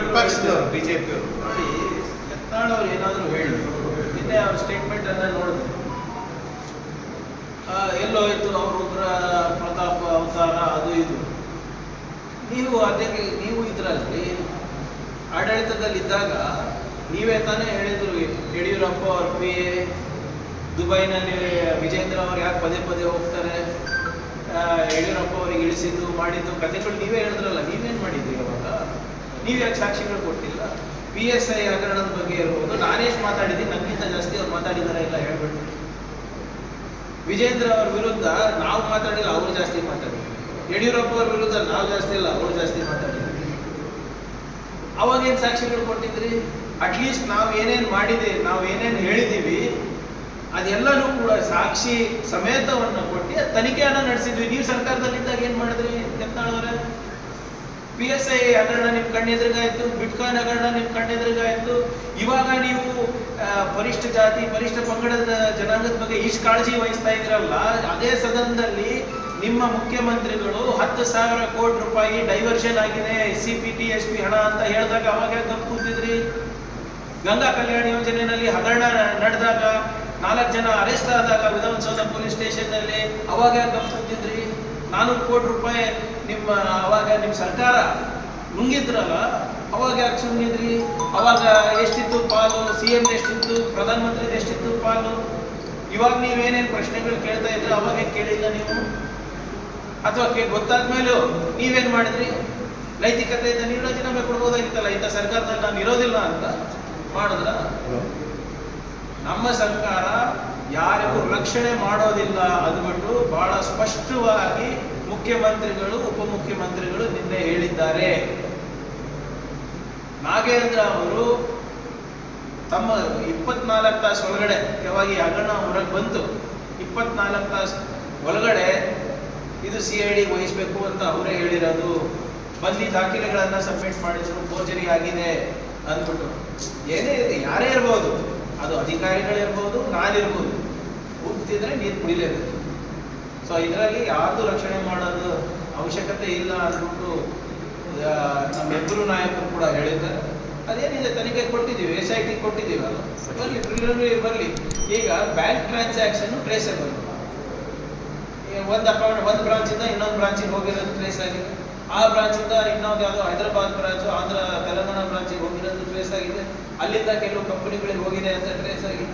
ವಿಪಕ್ಷದವರು BJP ಅವರು. ನೋಡಿ ಯತ್ನಾಳ್ ಏನಾದರೂ ಏನಾದ್ರು ಹೇಳಿ ನಿನ್ನೆ ಅವ್ರ ಸ್ಟೇಟ್ಮೆಂಟ್ ಅನ್ನ ನೋಡಿದೆ ಆ, ಎಲ್ಲೋಯ್ತು ಅವ್ರ ಉಗ್ರ ಪ್ರತಾಪ ಅವತಾರ ಅದು ಇದು. ನೀವು ಅದಕ್ಕೆ ನೀವು ಇದ್ರಲ್ಲಿ ಆಡಳಿತದಲ್ಲಿದ್ದಾಗ ನೀವೇ ತಾನೇ ಹೇಳಿದ್ರು ಯಡಿಯೂರಪ್ಪ ಅವ್ರ ಪಿ ಎ ದುಬೈನಲ್ಲಿ ವಿಜೇಂದ್ರ ಅವ್ರು ಯಾಕೆ ಪದೇ ಪದೇ ಹೋಗ್ತಾರೆ? ಯಡಿಯೂರಪ್ಪ ಅವ್ರಿಗೆ ಇಳಿಸಿದ್ದು ಮಾಡಿದ್ದು ಕಥೆಗಳು ನೀವೇ ಹೇಳಿದ್ರಲ್ಲ ನೀವ್ ಯಾಕೆ ಸಾಕ್ಷಿಗಳು ಕೊಟ್ಟಿಲ್ಲ? ಪಿ ಎಸ್ ಐ ಹಗರಣದ ಬಗ್ಗೆ ಇರ್ಬೋದು ನಾನೇಶ್ ಮಾತಾಡಿದ್ದೀನಿ ನನಗಿಂತ ಜಾಸ್ತಿ ಅವ್ರು ಮಾತಾಡಿದಾರ ಇಲ್ಲ ಹೇಳ್ಬಿಟ್ಟು. ವಿಜೇಂದ್ರ ಅವ್ರ ವಿರುದ್ಧ ನಾವು ಮಾತಾಡಿಲ್ಲ, ಅವ್ರು ಜಾಸ್ತಿ ಮಾತಾಡಿದ್ರು. ಯಡಿಯೂರಪ್ಪ ಅವ್ರ ವಿರುದ್ಧ ನಾವು ಜಾಸ್ತಿ ಇಲ್ಲ, ಅವ್ರು ಜಾಸ್ತಿ ಮಾತಾಡಿದ್ರು. ಅವಾಗ ಏನ್ ಸಾಕ್ಷಿಗಳು ಕೊಟ್ಟಿದ್ರಿ? ಅಟ್ಲೀಸ್ಟ್ ನಾವು ಏನೇನ್ ಮಾಡಿದೆ, ನಾವು ಏನೇನು ಹೇಳಿದೀವಿ, ಅದೆಲ್ಲನೂ ಕೂಡ ಸಾಕ್ಷಿ ಸಮೇತವನ್ನ ಕೊಟ್ಟು ತನಿಖೆಯನ್ನು ನಡೆಸಿದ್ವಿ. ನೀವು ಸರ್ಕಾರದಲ್ಲಿದ್ದಾಗ ಏನ್ ಪಿ ಎಸ್ ಐ ಹಗರಣ ನಿಮ್ ಕಣ್ಣೆದುರುಗಾಯ್ತು ಬಿಟ್ಕಾಯಿನ್ ಹಗರಣ ನಿಮ್ ಕಣ್ಣೆದುರುಗಾಯ್ತು. ಇವಾಗ ನೀವು ಪರಿಷ್ಠ ಜಾತಿ, ಪರಿಷ್ಠ ಪಂಗಡದ ಜನಾಂಗದ ಬಗ್ಗೆ ಇಷ್ಟು ಕಾಳಜಿ ವಹಿಸ್ತಾ ಇದ್ದೀರಲ್ಲ, ಅದೇ ಸದನದಲ್ಲಿ ನಿಮ್ಮ ಮುಖ್ಯಮಂತ್ರಿಗಳು ಹತ್ತು ಸಾವಿರ ಕೋಟಿ ರೂಪಾಯಿ ಡೈವರ್ಷನ್ ಆಗಿದೆ C P T S P ಹಣ ಅಂತ ಹೇಳಿದಾಗ ಅವಾಗ ಗಪ್ ಕೂತಿದ್ರಿ? ಗಂಗಾ ಕಲ್ಯಾಣ ಯೋಜನೆಯಲ್ಲಿ ಹಗರಣ ನಡೆದಾಗ ನಾಲ್ಕು ಜನ ಅರೆಸ್ಟ್ ಆದಾಗ ವಿಧಾನಸೌಧ ಪೊಲೀಸ್ ಸ್ಟೇಷನ್ನಲ್ಲಿ ಅವಾಗ ಗಪ್ ಕೂತಿದ್ರಿ? ನಾನೂರು ಕೋಟಿ ರೂಪಾಯಿ ನಿಮ್ಮ ಅವಾಗ ನಿಮ್ಮ ಸರ್ಕಾರ ನುಂಗಿದ್ರಲ್ಲ ಅವಾಗ ಯಾಕೆ ಸುಮ್ಮನಿದ್ರಿ ಅವಾಗ ಎಷ್ಟಿತ್ತು ಪಾಲು? ಸಿ ಎಂ ಎಷ್ಟಿತ್ತು? ಪ್ರಧಾನಮಂತ್ರಿ ಎಷ್ಟಿತ್ತು ಪಾಲು? ಇವಾಗ ನೀವೇನೇನು ಪ್ರಶ್ನೆಗಳು ಕೇಳ್ತಾ ಇದ್ರೆ ಅವಾಗ ಕೇಳಿಲ್ಲ ನೀವು? ಅಥವಾ ಗೊತ್ತಾದ ಮೇಲೂ ನೀವೇನು ಮಾಡಿದ್ರಿ? ನೈತಿಕತೆಯಿಂದ ನೀವು ರಾಜೀನಾಮೆ ಕೊಡ್ಬೋದಾಗಿತ್ತಲ್ಲ ಇಂಥ ಸರ್ಕಾರದಲ್ಲಿ ನಾನು ಇರೋದಿಲ್ಲ ಅಂತ ಮಾಡಿದ್ರ? ನಮ್ಮ ಸರ್ಕಾರ ಯಾರಿಗೂ ರಕ್ಷಣೆ ಮಾಡೋದಿಲ್ಲ ಅಂದ್ಬಿಟ್ಟು ಬಹಳ ಸ್ಪಷ್ಟವಾಗಿ ಮುಖ್ಯಮಂತ್ರಿಗಳು, ಉಪಮುಖ್ಯಮಂತ್ರಿಗಳು ನಿನ್ನೆ ಹೇಳಿದ್ದಾರೆ. ನಾಗೇಂದ್ರ ಅವರು ತಮ್ಮ ಇಪ್ಪತ್ನಾಲ್ಕು ತಾಸು ಒಳಗಡೆ ಯಾವಾಗ ಹಗರಣ ಹೊರಗೆ ಬಂತು ಇಪ್ಪತ್ನಾಲ್ಕು ತಾಸು ಒಳಗಡೆ ಇದು ಸಿ ಐ ಡಿ ವಹಿಸ್ಬೇಕು ಅಂತ ಅವರೇ ಹೇಳಿರೋದು. ಬಂದಿ ದಾಖಲೆಗಳನ್ನ ಸಬ್ಮಿಟ್ ಮಾಡಿದ್ರು ಫೋರ್ಜರಿ ಆಗಿದೆ ಅಂದ್ಬಿಟ್ಟು. ಏನೇ ಇದೆ ಯಾರೇ ಇರ್ಬೋದು. ಅದು ಅಧಿಕಾರಿಗಳಿರ್ಬೋದು ನಾನಿರ್ಬೋದು. ಹೋಗ್ತಿದ್ರೆ ನೀರು ಕುಡಿಲೇಬೇಕು. ಸೊ ಇದರಲ್ಲಿ ಯಾರ್ದು ರಕ್ಷಣೆ ಮಾಡೋದು ಅವಶ್ಯಕತೆ ಇಲ್ಲ ಅಂದ್ಬಿಟ್ಟು ನಮ್ಮ ನಮ್ಮೆಬ್ಬರು ನಾಯಕರು ಕೂಡ ಹೇಳಿದ್ದಾರೆ ಅದೇನಿದೆ ತನಿಖೆ ಕೊಟ್ಟಿದ್ದೀವಿ ಎಸ್ ಐ ಟಿ ಕೊಟ್ಟಿದ್ದೀವಲ್ಲ. ಬರಲಿ ಪ್ರಿಲಿಮಿನರಿ ಬರಲಿ. ಈಗ ಬ್ಯಾಂಕ್ ಟ್ರಾನ್ಸಾಕ್ಷನ್ ಟ್ರೇಸಬಲ್ ಒಂದು ಅಕೌಂಟ್ ಒಂದು ಬ್ರಾಂಚಿಂದ ಇನ್ನೊಂದು ಬ್ರಾಂಚಿಗೆ ಹೋಗಿರೋದು ಟ್ರೇಸ್ ಆಗಿದೆ ಆ ಬ್ರಾಂಚಿಂದ ಇನ್ನೊಂದು ಯಾವುದೋ ಹೈದರಾಬಾದ್ ಬ್ರಾಂಚ್, ಆಂಧ್ರ, ತೆಲಂಗಾಣ ಬ್ರಾಂಚಿಗೆ ಹೋಗಿರೋದು ಟ್ರೇಸ್ ಆಗಿದೆ. ಅಲ್ಲಿಂದ ಕೆಲವು ಕಂಪನಿಗಳಿಗೆ ಹೋಗಿದೆ ಅಂತ ಟ್ರೇಸ್ ಆಗಿದೆ